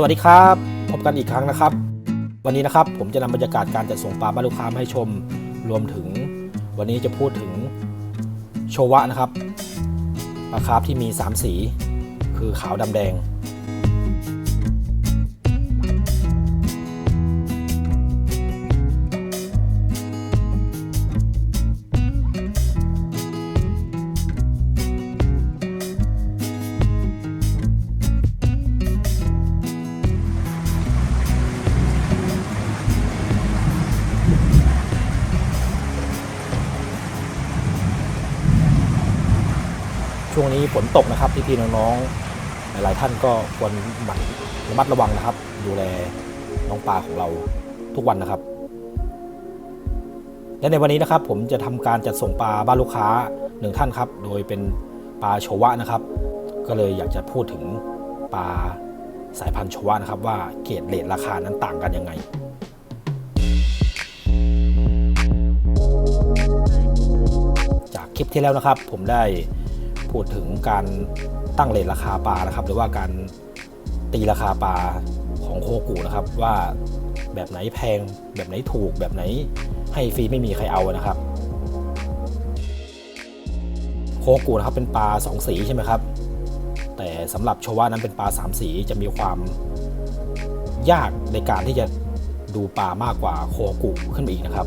สวัสดีครับ พบกันอีกครั้งนะครับ วันนี้นะครับผมจะนำบรรยากาศการจัดส่งปลาบ้านลูกค้ามาให้ชม รวมถึงวันนี้จะพูดถึงโชวะนะครับปลาคาร์ฟที่มี 3 สี คือขาวดำแดง ฝนตกนะครับพี่ๆน้องๆหลายๆท่านก็ควรหมั่นระมัดระวังนะครับ ดูแลน้องปลาของเราทุกวันนะครับ และในวันนี้นะครับ ผมจะทำการจัดส่งปลาบ้านลูกค้าหนึ่งท่านครับ โดยเป็นปลาโชวะนะครับ ก็เลยอยากจะพูดถึงปลาสายพันธุ์โชวะนะครับ ว่าเกรดเลทราคานั้นต่างกันยังไงจากคลิปที่แล้วนะครับผมได้ พูดถึงการตั้งเรทราคาปลานะครับ หรือว่าการตีราคาปลาของโคกูนะครับ ว่าแบบไหนแพงแบบไหนถูกแบบไหนให้ฟรีไม่มีใครเอานะครับ โคกูนะครับเป็นปลาสองสีใช่ไหมครับ แต่สำหรับโชวานั้นเป็นปลาสามสีจะมีความยากในการที่จะดูปลามากกว่าโคกูขึ้นไปอีกนะครับ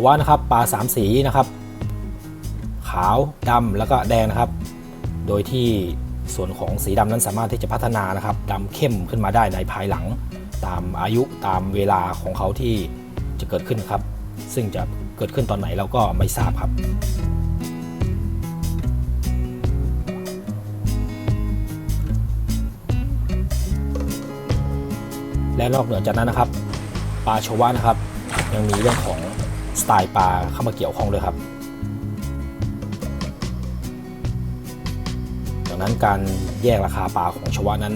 โชวนะครับปลาสามสีนะครับ ขาวดำแล้วก็แดงนะครับ โดยที่ส่วนของสีดำนั้นสามารถที่จะพัฒนานะครับดำเข้มขึ้นมาได้ในภายหลัง ตามอายุตามเวลาของเขาที่จะเกิดขึ้นครับ ซึ่งจะเกิดขึ้นตอนไหนเราก็ไม่ทราบครับและนอกเหนือจากนั้นนะครับปลาโชวะนะครับ ยังมีเรื่องของ สไตล์ปลาเข้ามาเกี่ยวข้องด้วยครับ ดังนั้นการแยกราคาปลาของชวะนั้น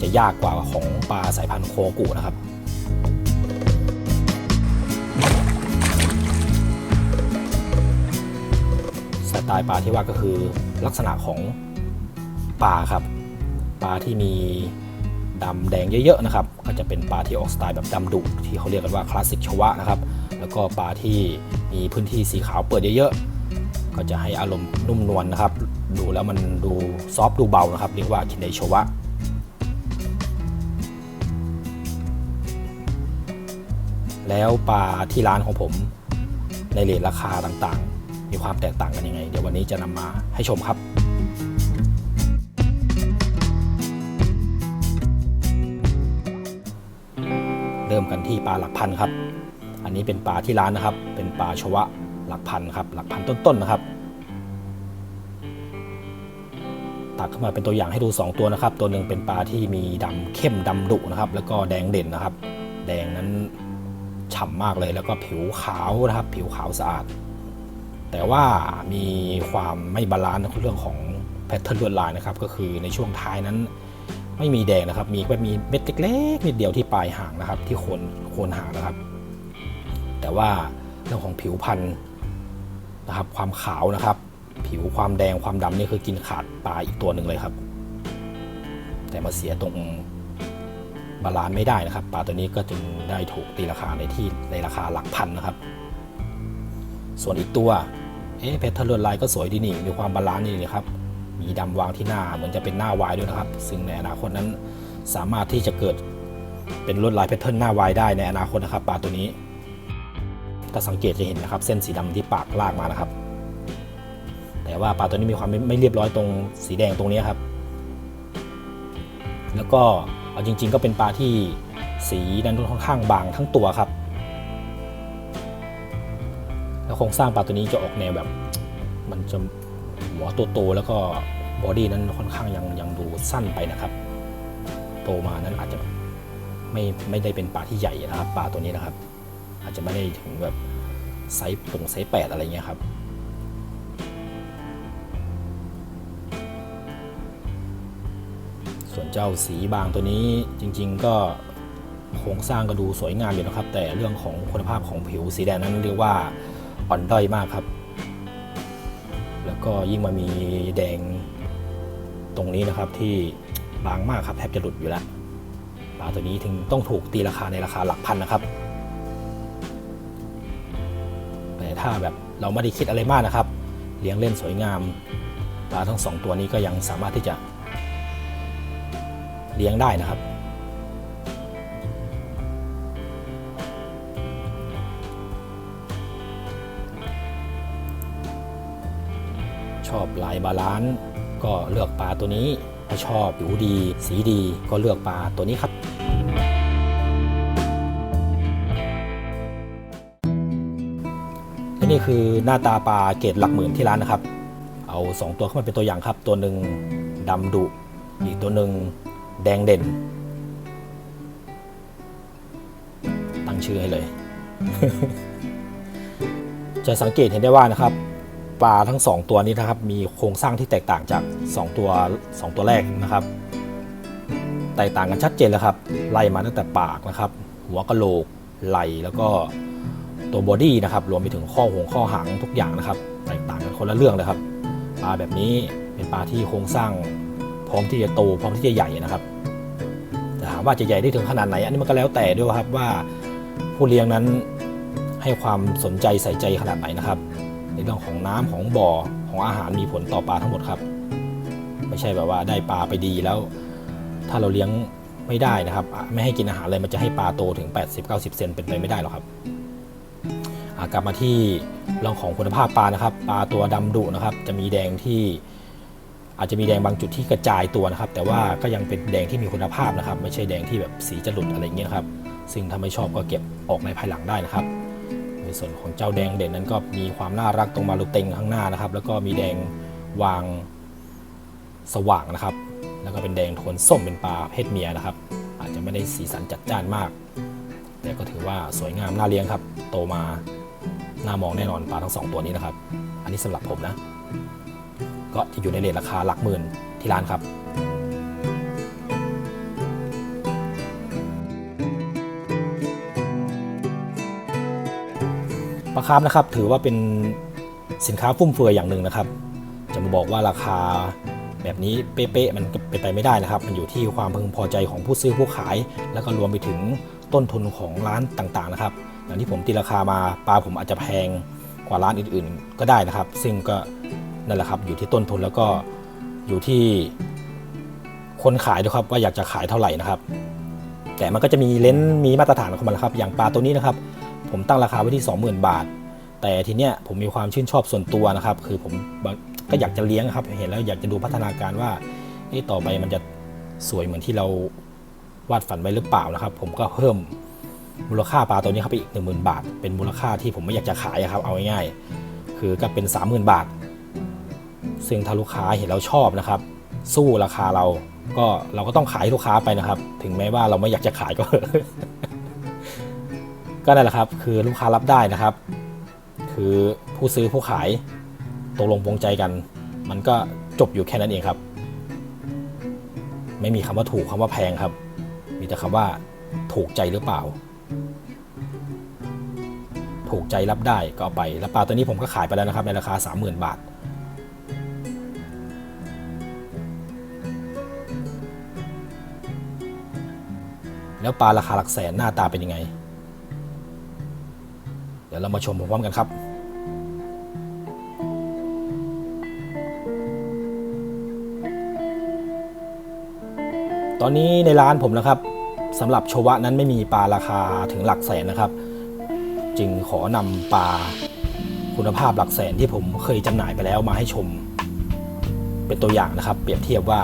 จะยากกว่าของปลาสายพันธุ์โคกุนะครับสไตล์ปลาที่ว่าก็คือลักษณะของปลาครับปลาที่มีดำแดงเยอะๆนะครับ ก็จะเป็นปลาที่ออกสไตล์แบบดำดุที่เขาเรียกกันว่าคลาสสิกชวะนะครับ แล้วก็ปลาที่มีพื้นที่สีขาวเปิดเยอะๆ ก็จะให้อารมณ์นุ่มนวลนะครับ ดูแล้วมันดูซอฟดูเบานะครับ เรียกว่าคินไดโชวะแล้วปลาที่ร้านของผมในเรทราคาต่างๆ มีความแตกต่างกันยังไง เดี๋ยววันนี้จะนำมาให้ชมครับ เริ่มกันที่ปลาหลักพันครับ นนี้เป็นปลาที่ร้านนะครับ เป็นปลาชวะหลักพันครับ หลักพันต้นๆนะครับ ตักขึ้นมาเป็นตัวอย่างให้ดู 2 ตัวนะครับ ตัวหนึ่งเป็นปลาที่มีดำเข้มดำดุนะครับ แล้วก็แดงเด่นนะครับ แดงนั้นฉ่ำมากเลย แล้วก็ผิวขาวนะครับ ผิวขาวสะอาด แต่ว่ามีความไม่บาลานซ์ในเรื่องของแพทเทิร์นลวดลายนะครับ ก็คือในช่วงท้ายนั้นไม่มีแดงนะครับ มีแค่มีเม็ดเล็กๆนิดเดียวที่ปลายหางนะครับ ที่โคนโคนหางนะครับ แต่ว่าเรื่องของผิวพันธุ์นะครับ ความขาวนะครับ ผิวความแดงความดำนี่คือกินขาดปลาอีกตัวหนึ่งเลยครับ แต่มาเสียตรงบาลานไม่ได้นะครับ ปลาตัวนี้ก็จึงได้ถูกตีราคาในที่ในราคาหลักพันนะครับ ส่วนอีกตัวเอ๊ะเพชรทะลวดลายก็สวยดีนี่มีความบาลานซ์ดีนะครับ มีดำวางที่หน้าเหมือนจะเป็นหน้าวายด้วยนะครับ ซึ่งในอนาคตนั้นสามารถที่จะเกิดเป็นลวดลายแพทเทิร์นหน้าวายได้ในอนาคตนะครับปลาตัวนี้ ถ้าสังเกตจะเห็นนะครับ เส้นสีดำที่ปากลากมานะครับ แต่ว่าปลาตัวนี้มีความไม่ไม่เรียบร้อยตรงสีแดงตรงนี้ครับ แล้วก็เอาจริง ๆ ก็เป็นปลาที่สีนั้นค่อนข้างบางทั้งตัวครับ แล้วโครงสร้างปลาตัวนี้จะออกแนวแบบ มันจะหัวโตๆแล้วก็บอดี้นั้นค่อนข้างยังยังดูสั้นไปนะครับ โตมานั้นอาจจะไม่ไม่ได้เป็นปลาที่ใหญ่นะครับปลาตัวนี้นะครับ อาจจะไม่ได้ถึงแบบไซส์ปงไซส์แปดอะไรเงี้ยครับส่วนเจ้าสีบางตัวนี้จริง ๆ ก็โครงสร้างก็ดูสวยงามอยู่นะครับ แต่เรื่องของคุณภาพของผิวสีแดงนั้นเรียกว่าอ่อนด้อยมากครับ แล้วก็ยิ่งมามีแดงตรงนี้นะครับที่บางมากครับแทบจะหลุดอยู่แล้วปลาตัวนี้ถึงต้องถูกตีราคาในราคาหลักพันนะครับ ถ้าแบบเราไม่ได้คิดอะไรมากนะครับ เลี้ยงเล่นสวยงามปลาทั้งสองตัวนี้ก็ยังสามารถที่จะ เลี้ยงได้นะครับ ชอบลายบาลานซ์ก็เลือกปลาตัวนี้ถ้าชอบผิวดี สีดีก็เลือกปลาตัวนี้ครับ นี่คือหน้าตาปลาเกรดหลักหมื่นที่ร้านนะครับ เอา 2 ตัวเข้ามาเป็นตัวอย่างครับ ตัวหนึ่งดำดุอีกตัวหนึ่งแดงเด่น ตั้งชื่อให้เลย จะสังเกตเห็นได้ว่านะครับปลาทั้ง 2 ตัวนี้นะครับ มีโครงสร้างที่แตกต่างจาก 2 ตัว 2 ตัวแรกนะครับ แตกต่างกันชัดเจนเลยครับ ไล่มาตั้งแต่ปากนะครับ หัวกะโหลกไหลแล้วก็ ตัวบอดี้นะครับรวมไปถึงข้อหงข้อหางทุกอย่างนะครับแตกต่างกันคนละเรื่องเลยครับปลาแบบนี้เป็นปลาที่โครงสร้างพร้อมที่จะโตพร้อมที่จะใหญ่นะครับแต่ถามว่าจะใหญ่ได้ถึงขนาดไหน อันนี้มันก็แล้วแต่ด้วยครับว่าผู้เลี้ยงนั้นให้ความสนใจใส่ใจขนาดไหนนะครับ ในเรื่องของน้ำของบ่อของอาหารมีผลต่อปลาทั้งหมดครับ ไม่ใช่แบบว่าได้ปลาไปดีแล้ว ถ้าเราเลี้ยงไม่ได้นะครับ ไม่ให้กินอาหารเลยมันจะให้ปลาโตถึง 80-90 เซนเป็นไปไม่ได้หรอกครับ กลับมาที่เรื่องของคุณภาพปลานะครับปลาตัวดำดุนะครับ จะมีแดงที่อาจจะมีแดงบางจุดที่กระจายตัวนะครับ แต่ว่าก็ยังเป็นแดงที่มีคุณภาพนะครับ ไม่ใช่แดงที่แบบสีจะหลุดอะไรเงี้ยนะครับ ซึ่งถ้าไม่ชอบก็เก็บออกในภายหลังได้นะครับ ในส่วนของเจ้าแดงเด่นนั้นก็มีความน่ารักตรงมาลุเต็งข้างหน้านะครับ แล้วก็มีแดงวางสว่างนะครับ แล้วก็เป็นแดงโทนส้มเป็นปลาเพศเมียนะครับ อาจจะไม่ได้สีสันจัดจ้านมาก แต่ก็ถือว่าสวยงามน่าเลี้ยงครับ โตมา น่ามองแน่นอนปลาทั้งสองตัวนี้นะครับ อันนี้สำหรับผมนะ ก็จะอยู่ในเรทราคาหลักหมื่นที่ร้านครับปลาคาร์ฟนะครับถือว่าเป็นสินค้าฟุ่มเฟือยอย่างหนึ่งนะครับ จะมาบอกว่าราคาแบบนี้เป๊ะๆมันเป็นไปไม่ได้นะครับ มันอยู่ที่ความพึงพอใจของผู้ซื้อผู้ขาย แล้วก็รวมไปถึงต้นทุนของร้านต่างๆนะครับ อย่างที่ผมตีราคามาปลาผมอาจจะแพงกว่าร้านอื่นๆ ก็ได้นะครับ ซึ่งก็นั่นแหละครับอยู่ที่ต้นทุนแล้วก็อยู่ที่คนขายด้วยครับว่าอยากจะขายเท่าไหร่นะครับ แต่มันก็จะมีเลนส์มีมาตรฐานของมันนะครับอย่างปลาตัวนี้นะครับ ผมตั้งราคาไว้ที่ 20,000 บาท แต่ทีเนี้ยผมมีความชื่นชอบส่วนตัวนะครับ คือผมก็อยากจะเลี้ยงครับ เห็นแล้วอยากจะดูพัฒนาการว่าต่อไปมันจะสวยเหมือนที่เราวาดฝันไว้หรือเปล่านะครับ ผมก็เพิ่ม มูลค่าปลาตัวนี้เข้าไปอีก 10,000 บาท เป็นมูลค่าที่ผมไม่อยากจะขายครับ เอาง่ายๆ คือก็เป็น 30,000 บาท ซึ่งถ้าลูกค้าเห็นเราชอบนะครับ สู้ราคาเราก็เราก็ต้องขายลูกค้าไปนะครับ ถึงแม้ว่าเราไม่อยากจะขายก็ ก็นั่นแหละครับ คือลูกค้ารับได้นะครับ คือผู้ซื้อผู้ขายตกลงปรงใจกัน มันก็จบอยู่แค่นั้นเองครับ ไม่มีคำว่าถูกคำว่าแพงครับ มีแต่คำว่าถูกใจหรือเปล่า ถูกใจรับได้ก็เอาไป แล้วปลาตัวนี้ผมก็ขายไปแล้วนะครับ ในราคา 30,000 บาท แล้วปลาราคาหลักแสนหน้าตาเป็นยังไง เดี๋ยวเรามาชมพร้อมๆกันครับตอนนี้ในร้านผมนะครับ สำหรับโชวะนั้นไม่มีปลาราคาถึงหลักแสนนะครับ จึงขอนำปลาคุณภาพหลักแสนที่ผมเคยจำหน่ายไปแล้วมาให้ชม เป็นตัวอย่างนะครับ เปรียบเทียบว่า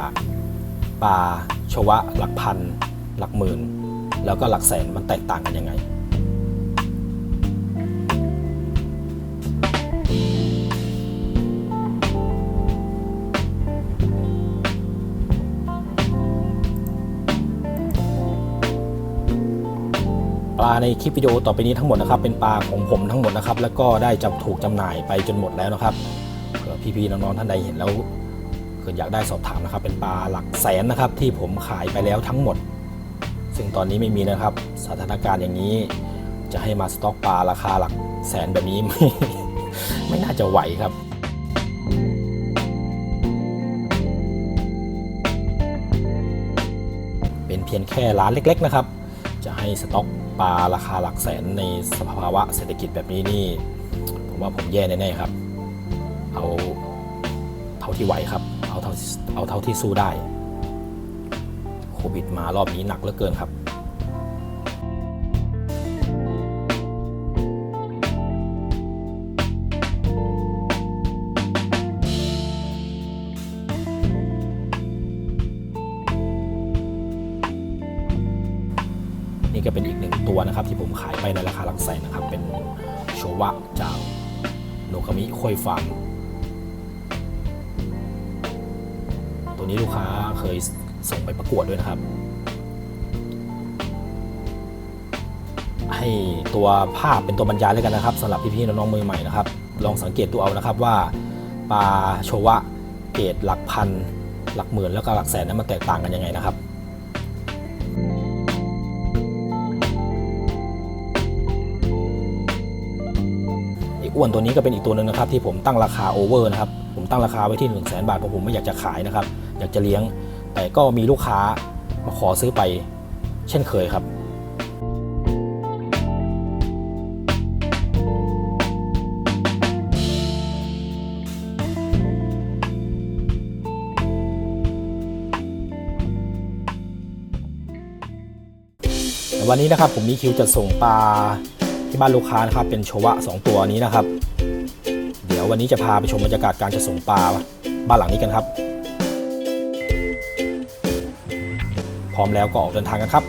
ปลาโชวะหลักพัน หลักหมื่น แล้วก็หลักแสนมันแตกต่างกันยังไง ปลาในคลิปวิดีโอต่อไปนี้ทั้งหมดนะครับเป็นปลาของผมทั้งหมดนะครับ แล้วก็ได้จับถูกจำหน่ายไปจนหมดแล้วนะครับเผื่อพี่ๆน้องๆท่านใดเห็นแล้วเกิดอยากได้สอบถามนะครับ เป็นปลาหลักแสนนะครับ ที่ผมขายไปแล้วทั้งหมด ซึ่งตอนนี้ไม่มีนะครับ สถานการณ์อย่างนี้ จะให้มาสต็อกปลาราคาหลักแสนแบบนี้ไม่ไม่น่าจะไหวครับเป็นเพียงแค่ร้านเล็ก ๆ นะครับ จะให้สต็อก ปลาราคาหลักแสนในสภาวะเศรษฐกิจแบบนี้นี่ ผมว่าผมแย่แน่ๆครับ เอาเท่าที่ไหวครับ เอาเท่าเอาเท่าที่สู้ได้ โควิดมารอบนี้หนักเหลือเกินครับ ยในราคาหลักแสนนะครับ เป็นโชวะจากโนกามิโคยฟาร์มตัวนี้ลูกค้าเคยส่งไปประกวดด้วยนะครับ ให้ตัวภาพเป็นตัวบรรยายแล้วกันนะครับสำหรับพี่ๆน้องๆมือใหม่นะครับ ลองสังเกตดูเอานะครับว่าปลาโชวะเกรดหลักพันหลักหมื่นแล้วก็หลักแสนนั้นมันแตกต่างกันยังไงนะครับ อ้อ้วนตัวนี้ก็เป็นอีกตัวหนึ่งนะครับที่ผมตั้งราคาโอเวอร์นะครับผมตั้งราคาไว้ที่1 0 0 0 0แบาทเพราะผมไม่อยากจะขายนะครับอยากจะเลี้ยง แต่ก็มีลูกค้ามาขอซื้อไปเช่นเคยครับวันนี้นะครับผมมีคิวจะส่งปลา ที่บ้านลูกค้านะครับเป็นโชวะ 2 ตัวนี้นะครับ เดี๋ยววันนี้จะพาไปชมบรรยากาศการจะส่งปลาบ้านหลังนี้กันครับ พร้อมแล้วก็ออกเดินทางกันครับ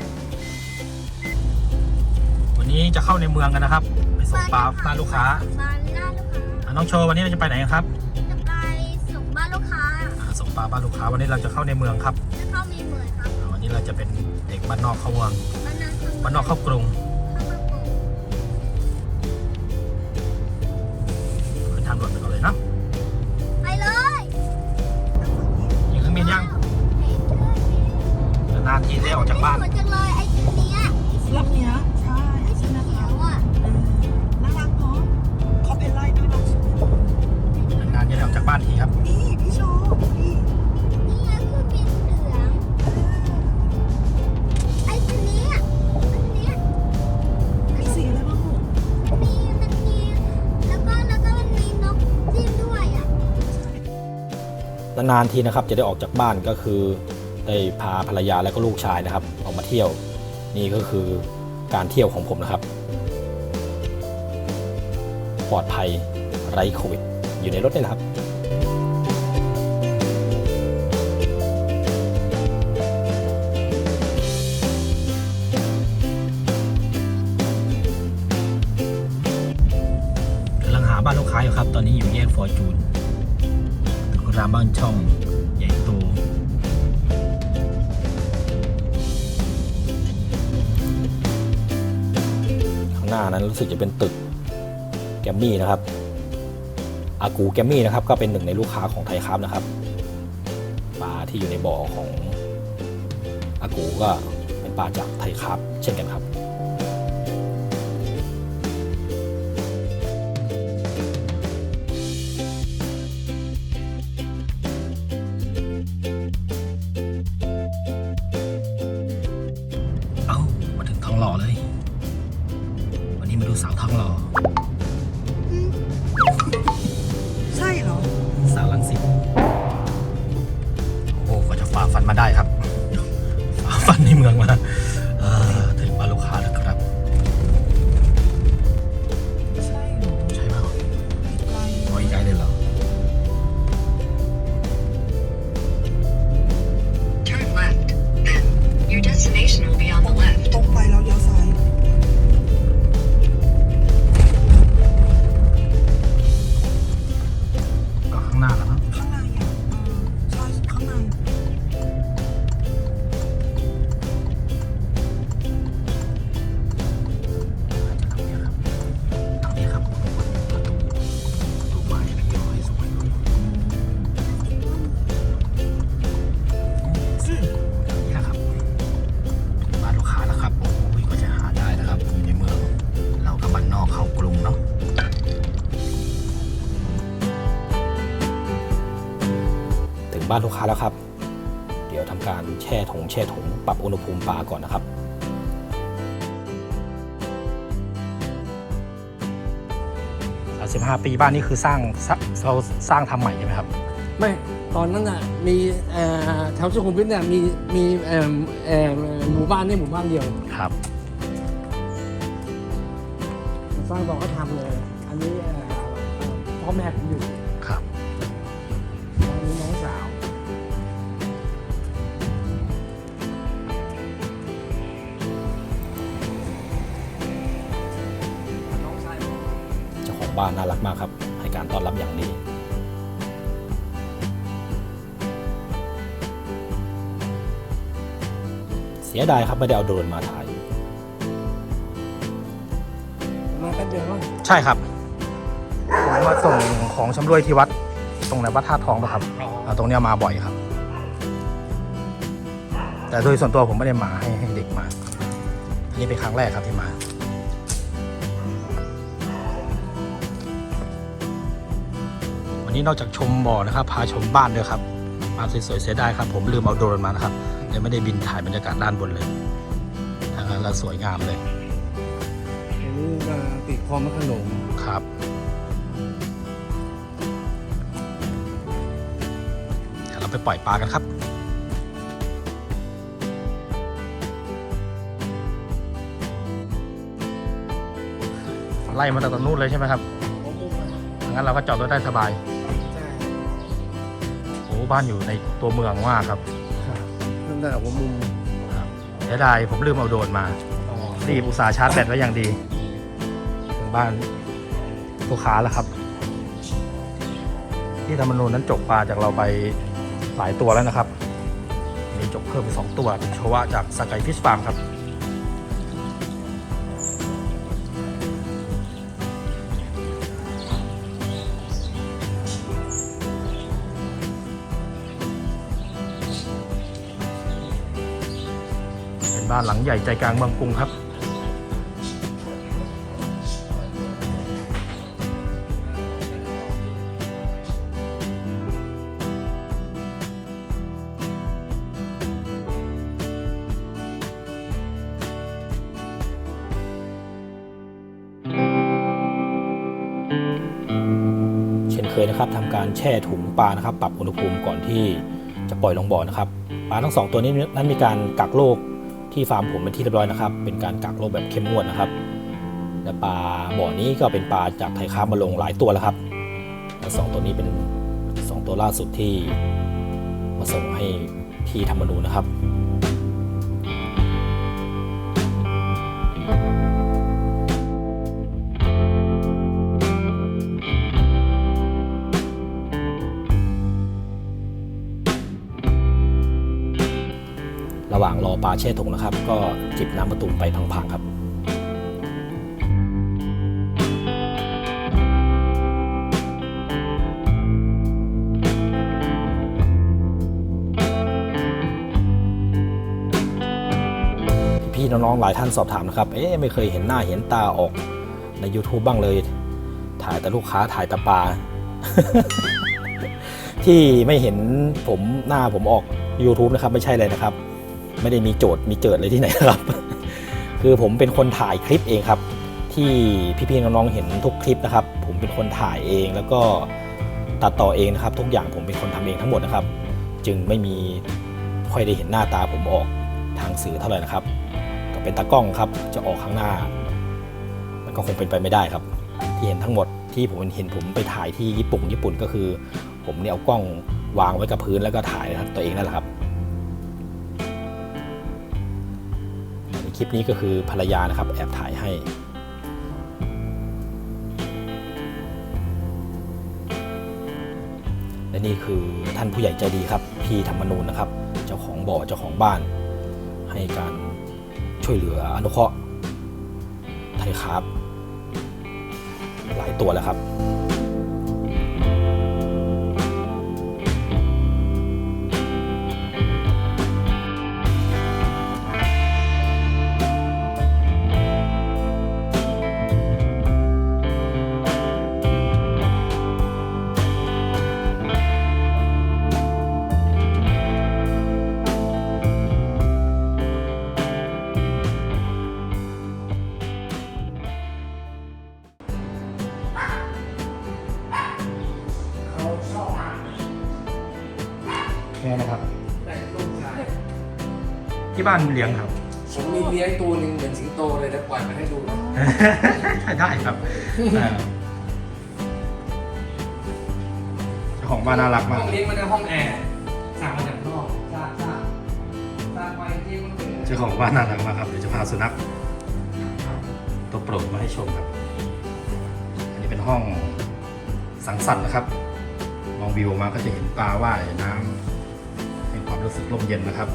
วันนี้จะเข้าในเมืองกันนะครับ ไปส่งปลาบ้านลูกค้าบ้านหน้าลูกค้าอะน้องโชว์วันนี้เราจะไปไหนกันครับจะไปส่งบ้านลูกค้าอ่าส่งปลาบ้านลูกค้าวันนี้เราจะเข้าในเมืองครับจะเข้ามีเหมือนครับอ่าวันนี้เราจะเป็นเด็กบ้านนอกเข้าเมืองบ้านนาข้างบ้านนอกเข้ากรุง นานๆทีนะครับจะได้ออกจากบ้านก็คือได้พาภรรยาและก็ลูกชายนะครับ ออกมาเที่ยว นี่ก็คือการเที่ยวของผมนะครับ ปลอดภัยไร้โควิดอยู่ในรถนี่นะครับ สึกจะเป็นตึกแกมมี่นะครับอากูแกมมี่นะครับก็เป็นหนึ่งในลูกค้าของไทยครับนะครับปลาที่อยู่ในบ่อของอากูก็เป็นปลาจากไทยครับ เช่นกันครับานลูกค้าแล้วครับ เดี๋ยวทำการแช่ถุงแช่ถุงปรับอุณหภูมิปลาก่อนนะครับ35ปีบ้านนี้คือสร้างเราสร้างทำใหม่ใช่ไหมครับ ไม่ตอนนั้นน่ะมีเอ่อแถวสุขุมวิทเนี่ยมีมีเอ่อเอ่อหมู่บ้านนี่หมู่บ้านเดียวครับสร้างบอกก็ทำเลย อันนี้เอ่อพ่อแม่ผมอยู่ ของบ้านน่ารักมากครับ ให้การต้อนรับอย่างดีเสียดายครับไม่ได้เอาโดรนมาถ่าย มาแป๊บเดียวมั้งใช่ครับ ผมมาส่งของชำรวยที่วัด ตรงไหนวัดท่าทองปะครับาตรงเนี้ยมาบ่อยครับ แต่โดยส่วนตัวผมไม่ได้มาให้ให้เด็กมา อันนี้เป็นครั้งแรกครับที่มา นนี้นอกจากชมบ่อนะครับ พาชมบ้านด้วยครับบ้านสวยๆเสียดายครับ ผมลืมเอาโดรนมานะครับเลยไม่ได้บินถ่ายบรรยากาศด้านบนเลยทางนั้นแล้วสวยงามเลยอันนี้ก็ติดคลองมะขนงครับเดี๋ยวเราไปปล่อยปลากันครับไล่มาจากตรงนู้นเลยใช่ไหมครับผมมุมอะงั้นเราก็จอดรถได้สบายใช่โอ้ บ้านอยู่ในตัวเมืองมากครับครับนั่นแหละผมมุมเสียดายผมลืมเอาโดรนมาอ๋อรีบอุตส่าห์ชาร์จแบตไว้อย่างดีถึงบ้านลูกค้าแล้วครับ ที่ธรรมนูญนั้นจกปลาจากเราไปหลายตัวแล้วนะครับ มีจกเพิ่มไปสองตัวเป็นโชวะจากสกายฟิชฟาร์มครับานหลังใหญ่ใจกลางเมืองกรุงครับเช่นเคยนะครับทำการแช่ถุงปลานะครับ ปรับอุณหภูมิก่อนที่จะปล่อยลงบ่อนะครับปลาทั้งสองตัวนี้นั้นมีการกักโรค ที่ฟาร์มผมเป็นที่เรียบร้อยนะครับ เป็นการกักโรคแบบเข้มงวดนะครับ และปลาบ่อนี้ก็เป็นปลาจากไทยค้ามาลงหลายตัวแล้วครับและสองตัวนี้เป็นสองตัวล่าสุดที่มาส่งให้ที่ธรรมนูนะครับ ระหว่างรอปลาแช่ถุงนะครับ ก็จิบน้ำมะตูมไปพังๆครับพี่น้องๆหลายท่านสอบถามนะครับ เอ๊ะไม่เคยเห็นหน้าเห็นตาออกใน YouTube บ้างเลย ถ่ายแต่ลูกค้าถ่ายแต่ปลา ที่ไม่เห็นผมหน้าผมออก YouTube นะครับ ไม่ใช่เลยนะครับ ไม่ได้มีโจทย์มีเจิดเลยที่ไหนครับ คือผมเป็นคนถ่ายคลิปเองครับ ที่พี่ๆน้องๆเห็นทุกคลิปนะครับ ผมเป็นคนถ่ายเองแล้วก็ตัดต่อเองนะครับ ทุกอย่างผมเป็นคนทำเองทั้งหมดนะครับ จึงไม่มีค่อยได้เห็นหน้าตาผมออกทางสื่อเท่าไหร่นะครับก็เป็นตากล้องครับจะออกข้างหน้า มันก็คงเป็นไปไม่ได้ครับ ที่เห็นทั้งหมดที่ผมเห็นผมไปถ่ายที่ญี่ปุ่นญี่ปุ่นก็คือ ผมเนี่ยเอากล้องวางไว้กับพื้นแล้วก็ถ่ายตัวเองนั่นแหละครับ ลิปนี้ก็คือภรรยานะครับแอบถ่ายให้และนี่คือท่านผู้ใหญ่ใจดีครับ พี่ธรรมนูญนะครับ เจ้าของบ่อเจ้าของบ้าน ให้การช่วยเหลืออนุเคราะห์ไทยครับ หลายตัวแล้วครับ บ้านเลี้ยงครับ ผมมีเลี้ยงตัวหนึ่งเหมือนสิงโตเลยแต่ปล่อยมาให้ดูนะได้ครับอ่าเจ้าของบ้านน่ารักห้มาอกงเลี้ยงมันในห้องแอร์สั่งมาจากนอกซาซาซาไปที่มันเป็นเจ้าของบ้านน่ารักมากครับเดี๋ยวจะพาสุนัขตัวโปรดมาให้ชมครับ อันนี้เป็นห้องสังสรรค์นะครับ มองวิวออกมาก็จะเห็นปลาว่ายน้ำเป็นความรู้สึกร่มเย็นนะครับ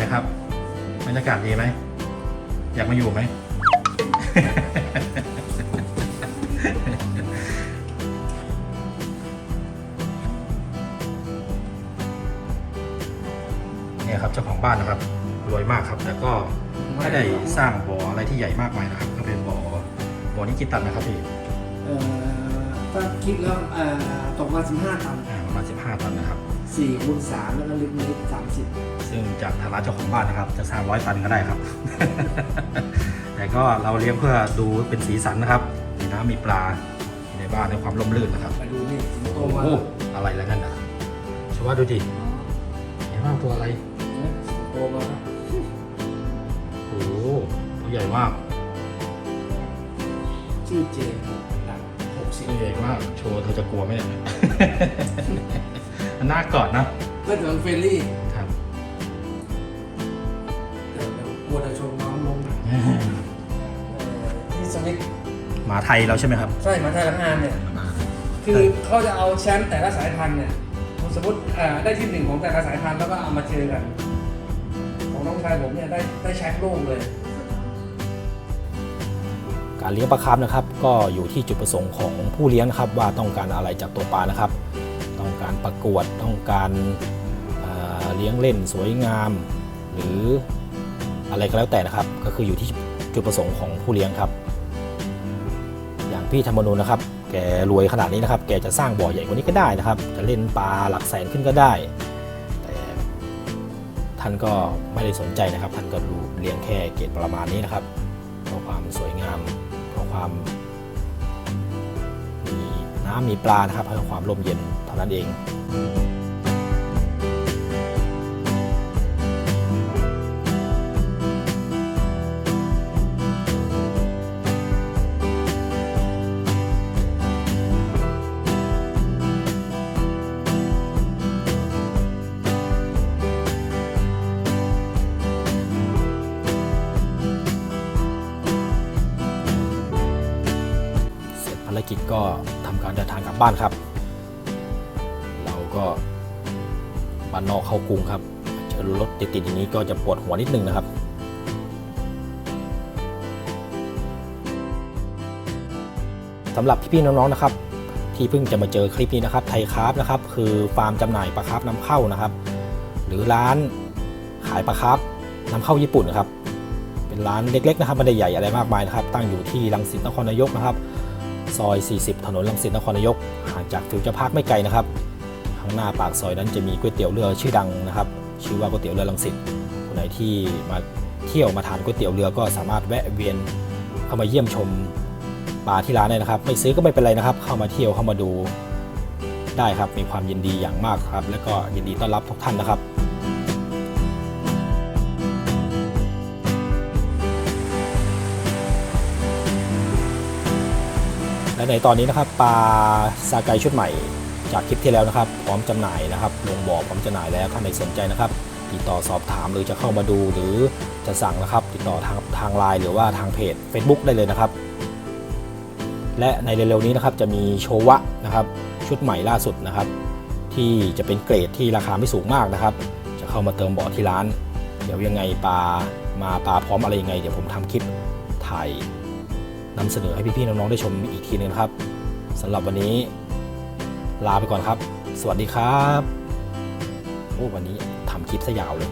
ไหมครับบรรยากาศดีไหม อยากมาอยู่ไหม เนี่ยครับเจ้าของบ้านนะครับ รวยมากครับ แต่ก็ไม่ได้สร้างบ่ออะไรที่ใหญ่มากมายนะครับ ก็เป็นบ่อบ่อนี้กี่ตันนะครับพี่เอ่อถ้าคิดแล้วเอ่อตกมาสิบห้าตัน อ่าประมาณ15ตันนะครับ สี่คูณสามแล้วก็ลึกนิดสามสิบซึ่งจากฐานะเจ้าของบ้านนะครับ จะสร้างร้อยตันก็ได้ครับ แต่ก็เราเลี้ยงเพื่อดูเป็นสีสันนะครับ มีน้ำมีปลาอยู่ในบ้านในความร่มรื่นนะครับไปดูนี่สิงโตโอ้มาโหอะไรแล้วนั่นนะชว่าดูดิเห็นว่าตัวอะไรสิงโตมาโอ้โหตัวใหญ่มากชื่อเจมส์หนักหกสิบตัวใหญ่มากโชว์เธอจะกลัวไหมเนี่ย มันน่ากอดนะเพื่อนของเฟรนลี่ครับแต่แต่กลัวจะชนน้องลงนะเอ่อที่สวิตหมาไทยเราใช่ไหมครับ ใช่มาไทยละห้าเนี่ย คือเขาจะเอาแชมป์แต่ละสายพันธุ์เนี่ย สมมติเอ่อได้ที่หนึ่งของแต่ละสายพันธุ์แล้วก็เอามาเจอกัน ของน้องชายผมเนี่ยได้ได้แชมป์โลกเลย การเลี้ยงปลาคาร์ฟนะครับก็อยู่ที่จุดประสงค์ของผู้เลี้ยงนะครับว่าต้องการอะไรจากตัวปลานะครับต้อง การประกวดต้องการเเลี้ยงเล่นสวยงาม หรืออะไรก็แล้วแต่นะครับ ก็คืออยู่ที่จุดประสงค์ของผู้เลี้ยงครับ อย่างพี่ธรรมนูนนะครับ แกรวยขนาดนี้นะครับ แกจะสร้างบ่อใหญ่กว่านี้ก็ได้นะครับ จะเล่นปลาหลักแสนขึ้นก็ได้ แต่ท่านก็ไม่ได้สนใจนะครับ ท่านก็ดูเลี้ยงแค่เกตประมาณนี้นะครับเพราะความสวยงามเพราะความ น้ำมีปลานะครับเพื่อความร่มเย็นเท่านั้นเองเสร็จภารกิจก็ ดินทางกลับบ้านครับ เราก็บ้านนอกเข้ากรุงครับเจอรถติดๆอย่างนี้ก็จะปวดหัวนิดนึงนะครับสำหรับพี่ๆน้องๆนะครับ ที่เพิ่งจะมาเจอคลิปนี้นะครับไทยคราฟนะครับ คือฟาร์มจำหน่ายปลาคราฟนำเข้านะครับ หรือร้านขายปลาคราฟนำเข้าญี่ปุ่นนะครับ เป็นร้านเล็กๆนะครับไม่ได้ใหญ่อะไรมากมายนะครับ ตั้งอยู่ที่รังสิตนครนายกนะครับ ซอย 40 ถนนรังสิตนครนายกห่างจากฟิวเจอร์พาร์คไม่ไกลนะครับข้างหน้าปากซอยนั้นจะมีก๋วยเตี๋ยวเรือชื่อดังนะครับ ชื่อว่าก๋วยเตี๋ยวเรือรังสิตคนไหนที่มาเที่ยวมาทานก๋วยเตี๋ยวเรือก็สามารถแวะเวียนเข้ามาเยี่ยมชมปลาที่ร้านได้นะครับ ไม่ซื้อก็ไม่เป็นไรนะครับ เข้ามาเที่ยวเข้ามาดูได้ครับมีความยินดีอย่างมากครับ และก็ยินดีต้อนรับทุกท่านนะครับ และในตอนนี้นะครับปลาซาไกชุดใหม่จากคลิปที่แล้วนะครับ พร้อมจำหน่ายนะครับ ลงบ่อพร้อมจำหน่ายแล้วท่านใดสนใจนะครับ ติดต่อสอบถามหรือจะเข้ามาดูหรือจะสั่งนะครับ ติดต่อทางทางไลน์หรือว่าทางเพจ Facebook ได้เลยนะครับ และในเร็วๆนี้นะครับจะมีโชวะนะครับ ชุดใหม่ล่าสุดนะครับ ที่จะเป็นเกรดที่ราคาไม่สูงมากนะครับ จะเข้ามาเติมบ่อที่ร้าน เดี๋ยวยังไงปลามาปลาพร้อมอะไรยังไง เดี๋ยวผมทำคลิปถ่าย นำเสนอให้พี่ๆน้องๆได้ชมอีกทีนึงนะครับสำหรับวันนี้ลาไปก่อนครับ สวัสดีครับ โอ้วันนี้ทำคลิปซะยาวเลย